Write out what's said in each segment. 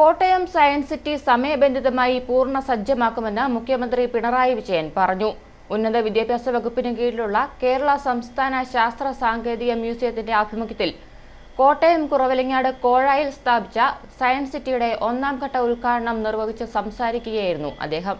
Kottayam science city സമയബന്ധിതമായി പൂർണ സജ്ജമാക്കുമെന്ന് മുഖ്യമന്ത്രി പിണറായി വിജയൻ പറഞ്ഞു. ഉന്നത വിദ്യാഭ്യാസ വകുപ്പിന് കീഴിലുള്ള കേരള സംസ്ഥാന ശാസ്ത്ര സാങ്കേതിക മ്യൂസിയത്തിന്റെ ആഭിമുഖ്യത്തിൽ കോട്ടയം കുറവലങ്ങാട് കോഴായിൽ സ്ഥാപിച്ച സയൻസ് സിറ്റിയുടെ ഒന്നാം ഘട്ട ഉദ്ഘാടനം നിർവഹിച്ച് സംസാരിക്കുകയായിരുന്നു അദ്ദേഹം.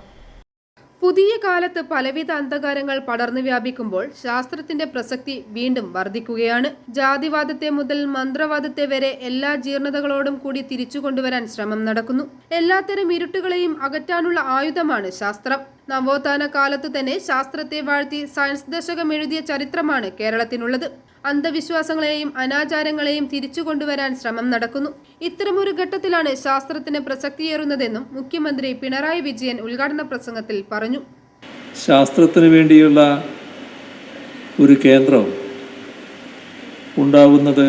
പുതിയ കാലത്ത് പലവിധ അന്ധകാരങ്ങൾ പടർന്നു വ്യാപിക്കുമ്പോൾ ശാസ്ത്രത്തിന്റെ പ്രസക്തി വീണ്ടും വർദ്ധിക്കുകയാണ്. ജാതിവാദത്തെ മുതൽ മന്ത്രവാദത്തെ വരെ എല്ലാ ജീർണതകളോടും കൂടി തിരിച്ചു കൊണ്ടുവരാൻ ശ്രമം നടക്കുന്നു. എല്ലാത്തരം ഇരുട്ടുകളെയും അകറ്റാനുള്ള ആയുധമാണ് ശാസ്ത്രം. നവോത്ഥാന കാലത്ത് തന്നെ ശാസ്ത്രത്തെ വാഴ്ത്തി സയൻസ് ദശകം എഴുതിയ ചരിത്രമാണ് കേരളത്തിനുള്ളത്. അന്ധവിശ്വാസങ്ങളെയും അനാചാരങ്ങളെയും തിരിച്ചു കൊണ്ടുവരാൻ ശ്രമം നടക്കുന്നു. ഇത്തരമൊരു ഘട്ടത്തിലാണ് ശാസ്ത്രത്തിന് പ്രസക്തിയേറുന്നതെന്നും മുഖ്യമന്ത്രി പിണറായി വിജയൻ ഉദ്ഘാടന പ്രസംഗത്തിൽ പറഞ്ഞു. ശാസ്ത്രത്തിന് വേണ്ടിയുള്ള ഒരു കേന്ദ്രം ഉണ്ടാവുന്നത്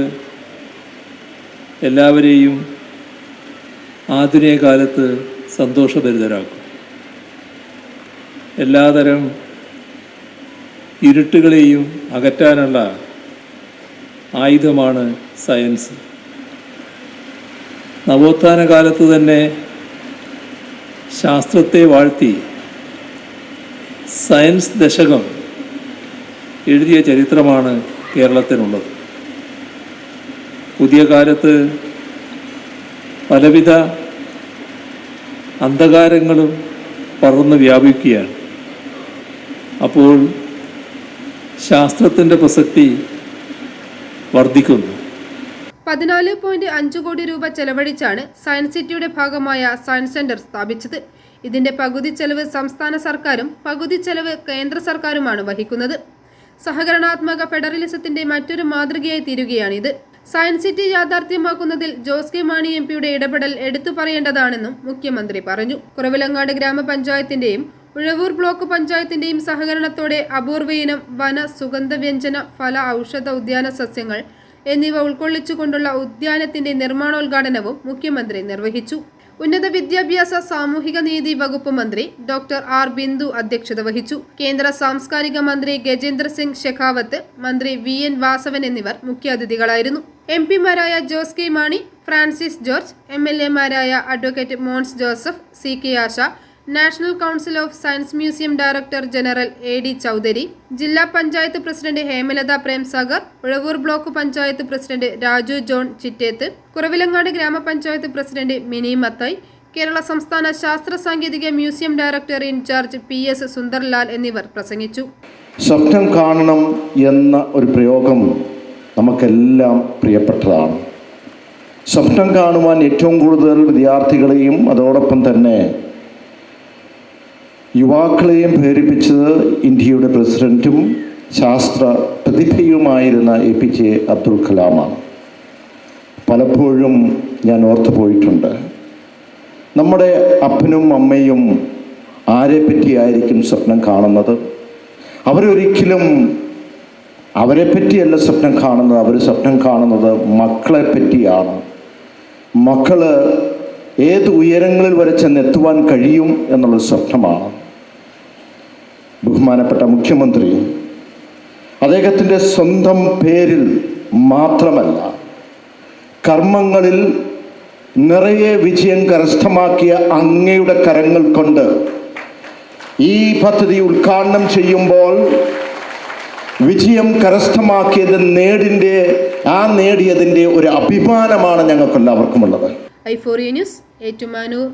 എല്ലാവരെയും ആധുനിക കാലത്ത് സന്തോഷഭരിതരാക്കും. എല്ലാതരം ഇരുട്ടുകളെയും അകറ്റാനുള്ള ആയുധമാണ് സയൻസ്. നവോത്ഥാന കാലത്ത് തന്നെ ശാസ്ത്രത്തെ വാഴ്ത്തി സയൻസ് ദശകം എഴുതിയ ചരിത്രമാണ് കേരളത്തിനുള്ളത്. പുതിയ കാലത്ത് പലവിധ അന്ധകാരങ്ങളും പറന്ന് വ്യാപിക്കുകയാണ്. അപ്പോൾ ശാസ്ത്രത്തിന്റെ പ്രസക്തി വർദ്ധിക്കുന്നു. പതിനാല് പോയിന്റ് അഞ്ച് കോടി രൂപ ചെലവഴിച്ചാണ് സയൻസ് സിറ്റിയുടെ ഭാഗമായ സയൻസ് സെന്റർ സ്ഥാപിച്ചത്. ഇതിന്റെ പകുതി ചെലവ് സംസ്ഥാന സർക്കാരും പകുതി ചെലവ് കേന്ദ്ര സർക്കാരുമാണ് വഹിക്കുന്നത്. സഹകരണാത്മക ഫെഡറലിസത്തിന്റെ മറ്റൊരു മാതൃകയായി തീരുകയാണിത്. സയൻസ് സിറ്റി യാഥാർത്ഥ്യമാക്കുന്നതിൽ ജോസ് കെ മാണി എം പിയുടെ ഇടപെടൽ എടുത്തു പറയേണ്ടതാണെന്നും മുഖ്യമന്ത്രി പറഞ്ഞു. കുറവിലങ്ങാട് ഗ്രാമപഞ്ചായത്തിന്റെയും ഉഴവൂർ ബ്ലോക്ക് പഞ്ചായത്തിന്റെയും സഹകരണത്തോടെ അപൂർവയിനം വന സുഗന്ധവ്യഞ്ജന ഫല ഔഷധ ഉദ്യാന സസ്യങ്ങൾ എന്നിവ ഉൾക്കൊള്ളിച്ചുകൊണ്ടുള്ള ഉദ്യാനത്തിന്റെ നിർമ്മാണോദ്ഘാടനവും മുഖ്യമന്ത്രി നിർവഹിച്ചു. ഉന്നത വിദ്യാഭ്യാസ സാമൂഹിക നീതി വകുപ്പ് മന്ത്രി ഡോക്ടർ ആർ. ബിന്ദു അധ്യക്ഷത വഹിച്ചു. കേന്ദ്ര സാംസ്കാരിക മന്ത്രി ഗജേന്ദ്ര സിംഗ് ഷെഖാവത്ത് മന്ത്രി വി. എൻ. വാസവൻ എന്നിവർ മുഖ്യാതിഥികളായിരുന്നു. M. പിമാരായ Jose K. Mani Francis George M. L. എമാരായ advocate Mons Joseph C. K. Asha national council of science museum director general A D Chaudhari ജില്ലാ panchayat president Hemalatha Premsagar Uzhavoor block panchayat president Raju John Chittethu Kuravilangad ഗ്രാമപഞ്ചായത്ത് president Mini Mathai Kerala സംസ്ഥാന ശാസ്ത്ര സാങ്കേതിക museum director in charge P S Sundarlal എന്നിവർ പ്രസംഗിച്ചു. സ്വപ്നം കാണണം എന്ന ഒരു പ്രയോഗം നമുക്കെല്ലാം പ്രിയപ്പെട്ടതാണ്. സ്വപ്നം കാണുവാൻ ഏറ്റവും കൂടുതൽ വിദ്യാർത്ഥികളെയും അതോടൊപ്പം തന്നെ യുവാക്കളെയും പ്രേരിപ്പിച്ചത് ഇന്ത്യയുടെ പ്രസിഡന്റും ശാസ്ത്ര പ്രതിഭയുമായിരുന്ന എ പി ജെ അബ്ദുൽ കലാമാണ്. പലപ്പോഴും ഞാൻ ഓർത്തു പോയിട്ടുണ്ട്. നമ്മുടെ അപ്പനും അമ്മയും ആരെ പറ്റിയായിരിക്കും സ്വപ്നം കാണുന്നത്? അവരൊരിക്കലും അവരെ പറ്റിയല്ല സ്വപ്നം കാണുന്നത്. അവർ സ്വപ്നം കാണുന്നത് മക്കളെ പറ്റിയാണ്. മക്കൾ ഏത് ഉയരങ്ങളിൽ വരെ ചെന്നെത്തുവാൻ കഴിയും എന്നുള്ള സ്വപ്നമാണ്. ബഹുമാനപ്പെട്ട മുഖ്യമന്ത്രി അദ്ദേഹത്തിന്റെ സ്വന്തം പേരിൽ മാത്രമല്ല കർമ്മങ്ങളിൽ നിറയെ വിജയം കരസ്ഥമാക്കിയ അങ്ങയുടെ കരങ്ങൾ കൊണ്ട് ഈ പദ്ധതി ഉദ്ഘാടനം ചെയ്യുമ്പോൾ വിജയം കരസ്ഥമാക്കിയത് നേടിന്റെ ആ നേടിയതിന്റെ ഒരു അഭിമാനമാണ് ഞങ്ങൾക്കെല്ലാവർക്കുമുള്ളത്. I news Ettumanoor